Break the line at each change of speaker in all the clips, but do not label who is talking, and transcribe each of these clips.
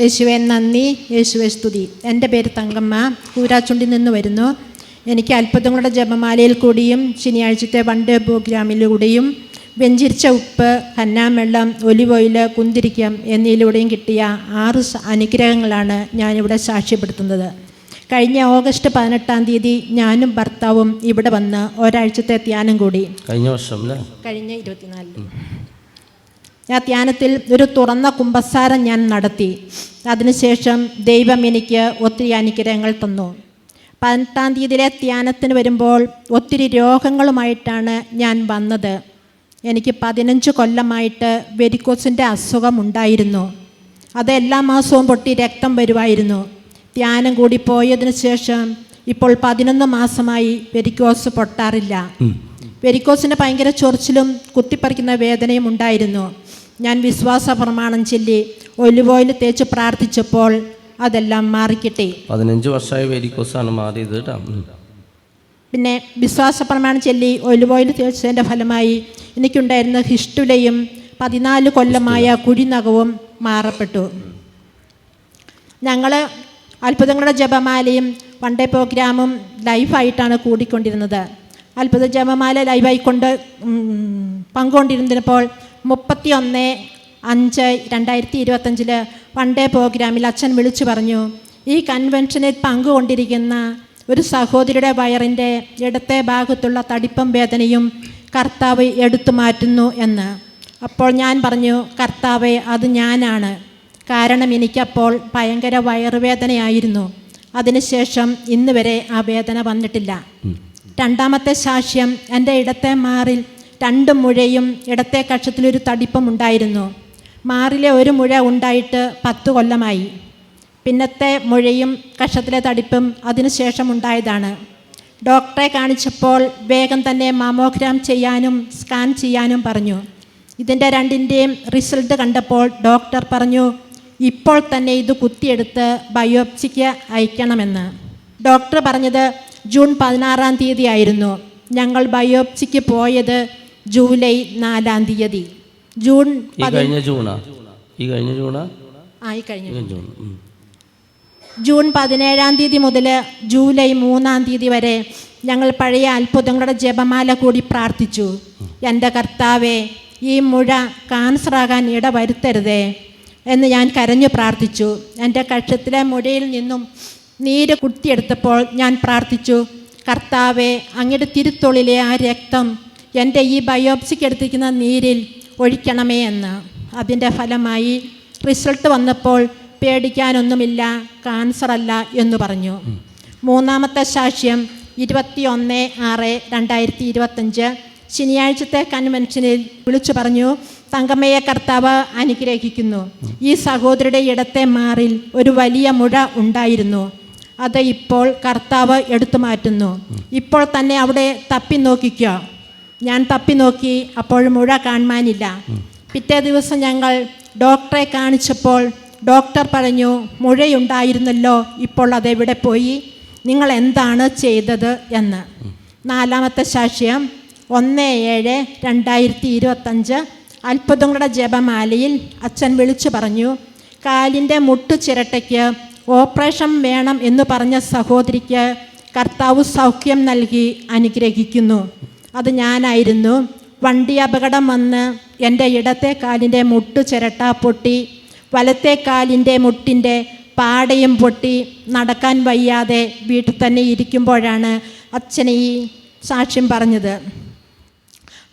യേശുവെ നന്ദി. യേശുവെ സ്തുതി. എന്റെ പേര് തങ്കമ്മ. കൂരാച്ചുണ്ടിൽ നിന്ന് വരുന്നു. എനിക്ക് അത്ഭുതങ്ങളുടെ ജപമാലയിൽ കൂടിയും ശനിയാഴ്ചത്തെ വണ്ട് പ്രോഗ്രാമിലൂടെയും വെഞ്ചിരിച്ച ഉപ്പ് കന്നാമെള്ളം ഒലിവ് ഓയിൽ കുന്തിരിക്കം എന്നിവയിലൂടെയും കിട്ടിയ ആറ് അനുഗ്രഹങ്ങളാണ് ഞാനിവിടെ സാക്ഷ്യപ്പെടുത്തുന്നത്. കഴിഞ്ഞ ഓഗസ്റ്റ് പതിനെട്ടാം തീയതി ഞാനും ഭർത്താവും ഇവിടെ വന്ന് ഒരാഴ്ചത്തെ ധ്യാനം കൂടി.
കഴിഞ്ഞ വർഷം
കഴിഞ്ഞ ഇരുപത്തിനാലിൽ ആ ധ്യാനത്തിൽ ഒരു തുറന്ന കുമ്പസാരം ഞാൻ നടത്തി. അതിനുശേഷം ദൈവം എനിക്ക് ഒത്തിരി അനുഗ്രഹങ്ങൾ തന്നു. പതിനെട്ടാം തീയതിയിലെ ധ്യാനത്തിന് വരുമ്പോൾ ഒത്തിരി രോഗങ്ങളുമായിട്ടാണ് ഞാൻ വന്നത്. എനിക്ക് പതിനഞ്ച് കൊല്ലമായിട്ട് വെരിക്കോസിന്റെ അസുഖമുണ്ടായിരുന്നു അത് എല്ലാ മാസവും പൊട്ടി രക്തം വരുമായിരുന്നു. ധ്യാനം കൂടി പോയതിനു ശേഷം ഇപ്പോൾ പതിനൊന്ന് മാസമായി വെരിക്കോസ് പൊട്ടാറില്ല. വെരിക്കോസിന് ഭയങ്കര ചൊറിച്ചിലും കുത്തിപ്പറിക്കുന്ന വേദനയും ഉണ്ടായിരുന്നു. ഞാൻ വിശ്വാസ പ്രമാണം ചൊല്ലി ഒലിവോയിൽ തേച്ച് പ്രാർത്ഥിച്ചപ്പോൾ അതെല്ലാം മാറിക്കിട്ടി.
പതിനഞ്ച് വർഷമായി വെരിക്കോസാണ് മാറിയത് കേട്ടോ
പിന്നെ വിശ്വാസ പ്രമാണം ചൊല്ലി ഒലിവോയിൽ തേച്ചതിന്റെ ഫലമായി എനിക്കുണ്ടായിരുന്ന ഹിസ്റ്റുലയും പതിനാല് കൊല്ലമായ കുഴിനകവും മാറപ്പെട്ടു. ഞങ്ങൾ അത്ഭുതങ്ങളുടെ ജപമാലയും വൺ ഡേ പ്രോഗ്രാമും ലൈവായിട്ടാണ് കൂടിക്കൊണ്ടിരുന്നത്. അത്ഭുത ജപമാല ലൈവായിക്കൊണ്ട് പങ്കുകൊണ്ടിരുന്നപ്പോൾ മുപ്പത്തി ഒന്ന് അഞ്ച് രണ്ടായിരത്തി ഇരുപത്തഞ്ചിൽ വൺ ഡേ പ്രോഗ്രാമിൽ അച്ഛൻ വിളിച്ചു പറഞ്ഞു ഈ കൺവെൻഷനിൽ പങ്കുകൊണ്ടിരിക്കുന്ന ഒരു സഹോദരിയുടെ വയറിന്റെ ഇടത്തെ ഭാഗത്തുള്ള തടിപ്പും വേദനയും കർത്താവ് എടുത്തു മാറ്റുന്നു എന്ന്. അപ്പോൾ ഞാൻ പറഞ്ഞു കർത്താവെ അത് ഞാനാണ്. കാരണം എനിക്കപ്പോൾ ഭയങ്കര വയറുവേദനയായിരുന്നു. അതിനുശേഷം ഇന്ന് വരെ ആ വേദന വന്നിട്ടില്ല. രണ്ടാമത്തെ സാക്ഷ്യം എന്റെ ഇടത്തെ മാറിൽ രണ്ട് മുഴയും ഇടത്തെ കക്ഷത്തിലൊരു തടിപ്പം ഉണ്ടായിരുന്നു. മാറിലെ ഒരു മുഴ ഉണ്ടായിട്ട് പത്ത് കൊല്ലമായി. പിന്നത്തെ മുഴയും കക്ഷത്തിലെ തടിപ്പും അതിനുശേഷം ഉണ്ടായതാണ്. ഡോക്ടറെ കാണിച്ചപ്പോൾ വേഗം തന്നെ മാമോഗ്രാം ചെയ്യാനും സ്കാൻ ചെയ്യാനും പറഞ്ഞു. ഇതിന്റെ രണ്ടിന്റെയും റിസൾട്ട് കണ്ടപ്പോൾ ഡോക്ടർ പറഞ്ഞു ഇപ്പോൾ തന്നെ ഇത് കുത്തിയെടുത്ത് ബയോപ്സിക്ക് അയക്കണമെന്ന്. ഡോക്ടർ പറഞ്ഞത് ജൂൺ പതിനാറാം തീയതി ആയിരുന്നു ഞങ്ങൾ ബയോപ്സിക്ക് പോയത് ജൂലൈ നാലാം തീയതി. ജൂൺ
ഈ കഴിഞ്ഞ ജൂണാ? ഈ കഴിഞ്ഞ ജൂണാ? ഈ കഴിഞ്ഞ ജൂൺ.
ജൂൺ. പതിനേഴാം തീയതി മുതൽ ജൂലൈ മൂന്നാം തീയതി വരെ ഞങ്ങൾ പഴയ അത്ഭുതങ്ങളുടെ ജപമാല കൂടി പ്രാർത്ഥിച്ചു. എന്റെ കർത്താവെ ഈ മുഴ കാൻസറാകാൻ ഇടവരുത്തരുതേ എന്ന് ഞാൻ കരഞ്ഞു പ്രാർത്ഥിച്ചു. എന്റെ കക്ഷത്തിലെ മുഴയിൽ നിന്നും നീര് കുത്തിയെടുത്തപ്പോൾ ഞാൻ പ്രാർത്ഥിച്ചു കർത്താവെ അങ്ങയുടെ തിരുത്തൊളിലെ ആ രക്തം എന്റെ ഈ ബയോപ്സിക്ക് എടുത്തിരിക്കുന്ന നീരിൽ ഒഴിക്കണമേ എന്ന്. അതിന്റെ ഫലമായി റിസൾട്ട് വന്നപ്പോൾ പേടിക്കാനൊന്നുമില്ല കാൻസർ അല്ല എന്ന് പറഞ്ഞു. മൂന്നാമത്തെ സാക്ഷ്യം ഇരുപത്തി ഒന്ന് ആറ് രണ്ടായിരത്തി ഇരുപത്തഞ്ച് ശനിയാഴ്ചത്തെ കൺവെൻഷനിൽ വിളിച്ചു പറഞ്ഞു തങ്കമ്മയെ കർത്താവ് അനുഗ്രഹിക്കുന്നു. ഈ സഹോദരിയുടെ ഇടത്തെ മാറിൽ ഒരു വലിയ മുഴ ഉണ്ടായിരുന്നു. അത് ഇപ്പോൾ കർത്താവ് എടുത്തു മാറ്റുന്നു. ഇപ്പോൾ തന്നെ അവിടെ തപ്പി നോക്കിക്കോ. ഞാൻ തപ്പി നോക്കി അപ്പോൾ മുഴ കാണുവാനില്ല. പിറ്റേ ദിവസം ഞങ്ങൾ ഡോക്ടറെ കാണിച്ചപ്പോൾ ഡോക്ടർ പറഞ്ഞു മുഴയുണ്ടായിരുന്നല്ലോ ഇപ്പോൾ അതെവിടെ പോയി? നിങ്ങൾ എന്താണ് ചെയ്തത്? എന്ന്. നാലാമത്തെ സാക്ഷ്യം ഒന്ന് ഏഴ് രണ്ടായിരത്തി ഇരുപത്തഞ്ച് അത്ഭുതങ്ങളുടെ ജപമാലയിൽ അച്ഛൻ വിളിച്ചു പറഞ്ഞു കാലിന്റെ മുട്ടു ചിരട്ടയ്ക്ക് ഓപ്പറേഷൻ വേണം എന്ന് പറഞ്ഞ സഹോദരിക്ക് കർത്താവ് സൗഖ്യം നൽകി അനുഗ്രഹിക്കുന്നു. അത് ഞാനായിരുന്നു. വണ്ടി അപകടം വന്ന് എന്റെ ഇടത്തെ കാലിന്റെ മുട്ടു ചിരട്ട പൊട്ടി വലത്തെ കാലിന്റെ മുട്ടിന്റെ പാടയും പൊട്ടി നടക്കാൻ വയ്യാതെ വീട്ടിൽ തന്നെ ഇരിക്കുമ്പോഴാണ് അച്ഛനെ ഈ സാക്ഷ്യം പറഞ്ഞത്.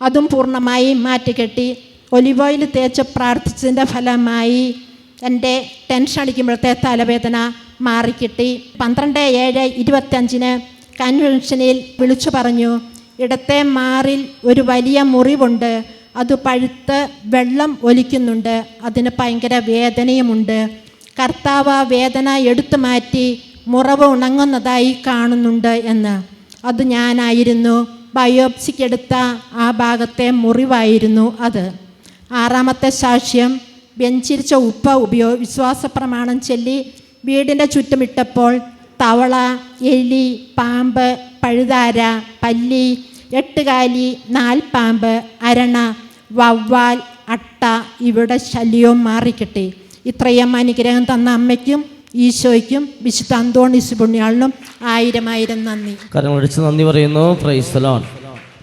അതും പൂർണമായി മാറ്റിക്കെട്ടി. ഒലിവ് ഓയിൽ തേച്ച് പ്രാർത്ഥിച്ചതിന്റെ ഫലമായി എന്റെ ടെൻഷൻ അടിക്കുമ്പോഴത്തെ തലവേദന മാറിക്കിട്ടി. പന്ത്രണ്ട് ഏഴ് ഇരുപത്തഞ്ചിന് കൺവെൻഷനിൽ വിളിച്ചു പറഞ്ഞു ഇടത്തെ മാറിൽ ഒരു വലിയ മുറിവുണ്ട്. അത് പഴുത്ത് വെള്ളം ഒലിക്കുന്നുണ്ട്. അതിന് ഭയങ്കര വേദനയുമുണ്ട്. കർത്താവ് ആ വേദന എടുത്തു മാറ്റി മുറവ് ഉണങ്ങുന്നതായി കാണുന്നുണ്ട് എന്ന്. അത് ഞാനായിരുന്നു. ബയോപ്സിക്കെടുത്ത ആ ഭാഗത്തെ മുറിവായിരുന്നു അത്. ആറാമത്തെ സാക്ഷ്യം വെഞ്ചിരിച്ച ഉപ്പ ഉപയോ വിശ്വാസ പ്രമാണം ചൊല്ലി വീടിന്റെ ചുറ്റുമിട്ടപ്പോൾ തവള എലി പാമ്പ് പഴുതാര പല്ലി എട്ടുകാലി നാൽപ്പാമ്പ് അരണ വവ്വാൽ അട്ട ഇവിടെ ശല്യവും മാറിക്കിട്ടി. ഇത്രയും അനുഗ്രഹം തന്ന അമ്മയ്ക്കും ഈശോയ്ക്കും വിശുദ്ധ അന്തോണിസ് പുണ്യാളിനും ആയിരം ആയിരം നന്ദി
നന്ദി പറയുന്നു.